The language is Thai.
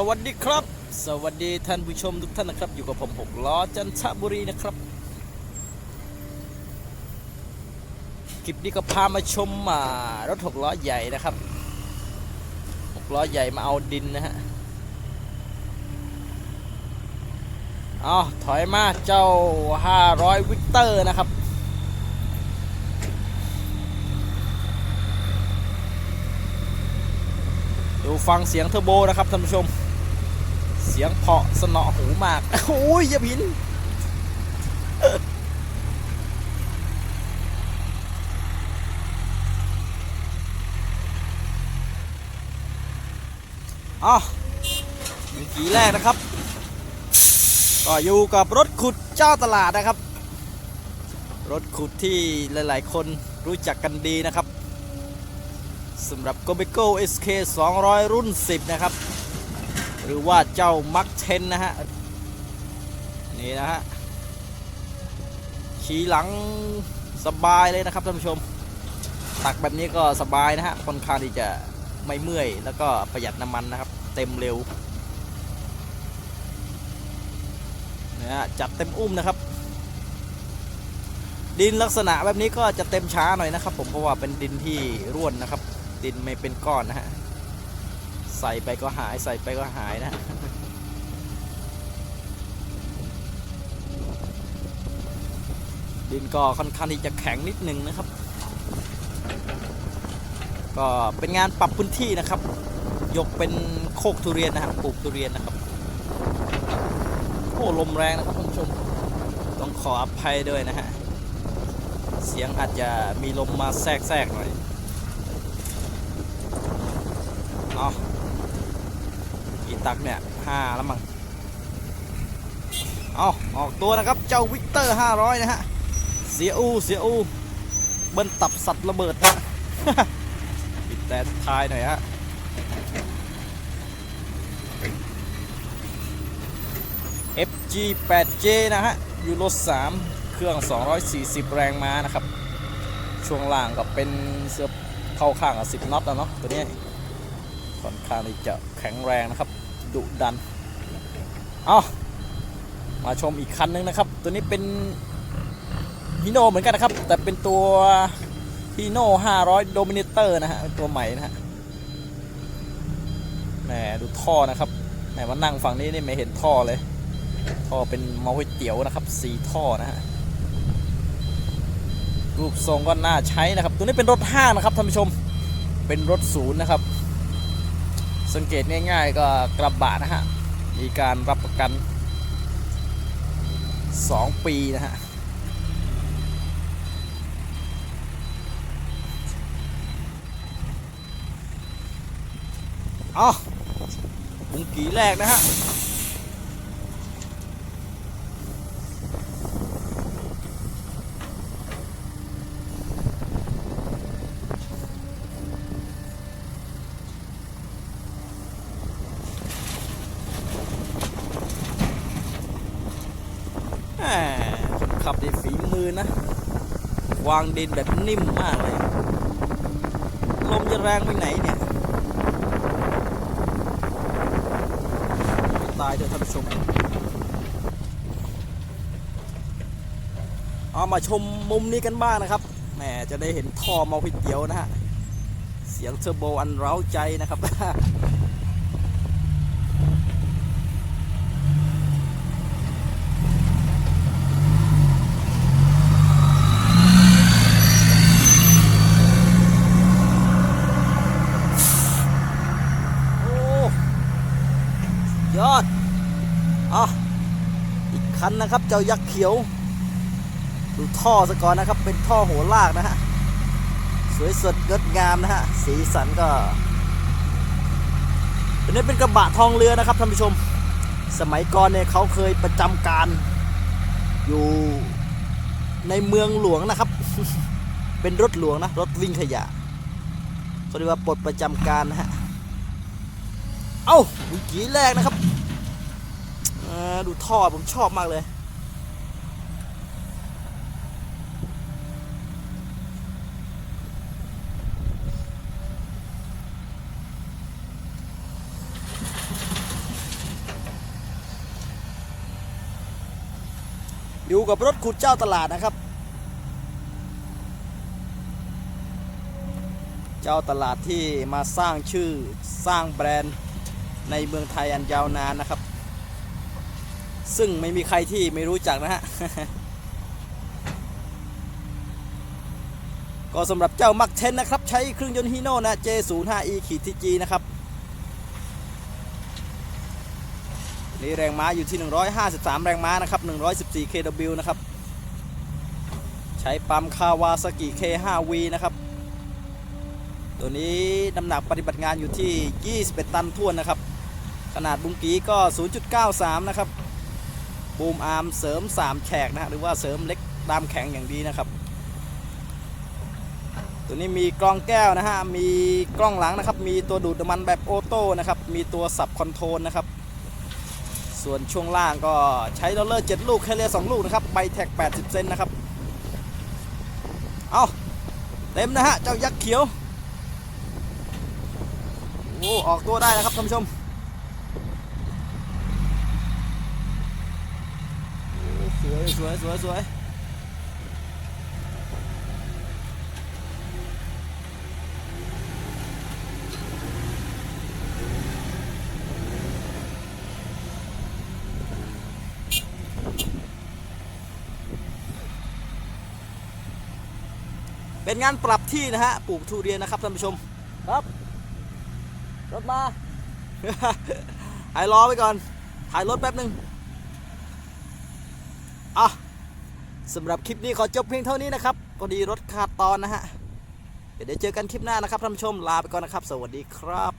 สวัสดีครับ สวัสดีท่านผู้ชมทุกท่านนะครับ อยู่กับผมหกล้อจันทบุรีนะครับ คลิปนี้ก็พามาชมมารถหกล้อใหญ่นะครับหกล้อใหญ่มาเอาดินนะฮะอ๋อถอยมาเจ้า 500 วิกเตอร์นะครับดูฟังเสียงเทอร์โบนะครับท่านผู้ชม สียงเพาะสนอหูมากโอ้ยอย่าพินอ๋อเมื่อกี้แรกนะครับ ก็อยู่กับรถขุดเจ้าตลาดนะครับ รถขุดที่หลาย ๆ คนรู้จักกันดีนะครับสำหรับ g o b e c o SK 200 รุ่น 10 นะครับ หรือว่าเจ้า Max 10นะฮะ นี่นะฮะ ขี่หลังสบายเลยนะครับท่านผู้ชม ตักแบบนี้ก็สบายนะฮะค่อนข้างที่จะไม่เมื่อยแล้วก็ประหยัดน้ำมันนะครับ เต็มเร็วนะฮะจัดเต็มอุ้มนะครับ ดินลักษณะแบบนี้ก็จะเต็มช้าหน่อยนะครับ ผมเพราะว่าเป็นดินที่ร่วนนะครับ ดินไม่เป็นก้อนนะฮะ ใส่ไปก็หายใส่ไปก็หายนะดินก็ค่อนข้างที่จะแข็งนิดนึงนะครับ ก็เป็นงานปรับพื้นที่นะครับ ยกเป็นโคกทุเรียนนะครับปลูกทุเรียนนะครับโอ้ลมแรงนะครับท่านผู้ชมต้องขออภัยด้วยนะฮะเสียงอาจจะมีลมมาแทรกๆหน่อย เอาอี ตักเนี่ยห้าแล้วมั้งเอาออกตัวนะครับ เจ้าวิกเตอร์500นะฮะ เสียอูเสียอู เบิ้ลตับสัตว์ระเบิดนะปิดแต่ท้ายหน่อยฮะ FG 8J นะฮะ ยูโร3เครื่อง 240 แรงม้านะครับ ช่วงล่างก็เป็นเสื้อเข้าข้างกับ10น็อตแล้วเนาะตัวนี้ค่อนข้างที่จะแข็งแรงนะครับ ดุดัน เอามาชมอีกคันนึงนะครับ ตัวนี้เป็นฮีโน่เหมือนกันนะครับ แต่เป็นตัวฮีโน่500โดมิเนเตอร์นะฮะเป็นตัวใหม่นะฮะแหมดูท่อนะครับแหมมานั่งฝั่งนี้นี่ไม่เห็นท่อเลย ท่อเป็นมาวยเตียวนะครับสีท่อนะฮะรูปทรงก็น่าใช้นะครับ ตัวนี้เป็นรถห้างนะครับท่านผู้ชม เป็นรถศูนย์นะครับ สังเกตง่ายๆก็กระบะนะฮะ มีการรับประกัน 2 ปีนะฮะเอบุงกีแรกนะฮะ คนขับได้ฝีมือนะ วางดินแบบนิ่มมากเลย ลมจะแรงไปไหนเนี่ยตายเถอะท่านผู้ชมเอามาชมมุมนี้กันบ้างนะครับแหมจะได้เห็นท่อมาพิเตี๋ยวนะฮะ เสียงเทอร์โบอันเร้าใจนะครับ โอ้ ยอดอะอีกคันนะครับ เจ้ายักษ์เขียว ดูท่อซะก่อนนะครับ เป็นท่อหัวลากนะฮะ สวยสดงดงามนะฮะ สีสันก็อันนี้เป็นกระบะทองเรือนะครับท่านผู้ชม สมัยก่อนเนี่ยเขาเคยประจำการ อยู่ในเมืองหลวงนะครับ เป็นรถหลวงนะ รถวิ่งขยะเขาเรียกว่าปลดประจำการนะฮะ เอ้าเมื่อกี้แรกนะครับดูท่อผมชอบมากเลย อยู่กับรถขุดเจ้าตลาดนะครับ เจ้าตลาดที่มาสร้างชื่อสร้างแบรนด์ ในเมืองไทยอันยาวนานนะครับ ซึ่งไม่มีใครที่ไม่รู้จักนะฮะก็สำหรับเจ้ามักเทนนะครับ ใช้เครื่องยนต์ฮีโน่นะ J05E ขีดทีจีนะครับนี่แรงม้าอยู่ที่ 153 แรงม้านะครับ 114 kW นะครับ ใช้ปั๊มคาวาซากิ K5V นะครับ ตัวนี้น้ำหนักปฏิบัติงานอยู่ที่ 21 ตันท้วนนะครับ ขนาดบุ้งกีก็ 0.93 นะครับ บูมอาร์มเสริม 3 แฉกนะฮะหรือว่าเสริมเล็กดามแข็งอย่างดีนะครับ ตัวนี้มีกล้องแก้วนะฮะ มีกล้องหลังนะครับ มีตัวดูดน้ำมันแบบออโต้นะครับ มีตัวสับคอนโทรลนะครับ ส่วนช่วงล่างก็ใช้โรลเลอร์7ลูกแคเรียร์2ลูกนะครับใบแท็ก 80 เซนนะครับ เอาเต็มนะฮะ เจ้ายักษ์เขียวโอ้ออกตัวได้นะครับท่านผู้ชมโอสวยสวยสวยสวยเป็นงานปรับที่นะฮะ ปลูกทุเรียนนะครับท่านผู้ชม ครับ รถมาหายรอไว้ก่อน ถ่ายรถแป๊บหนึ่ง อะสำหรับคลิปนี้ขอจบเพียงเท่านี้นะครับพอดีรถขาดตอนนะฮะเดี๋ยวเจอกันคลิปหน้านะครับท่านผู้ชมลาไปก่อนนะครับ สวัสดีครับ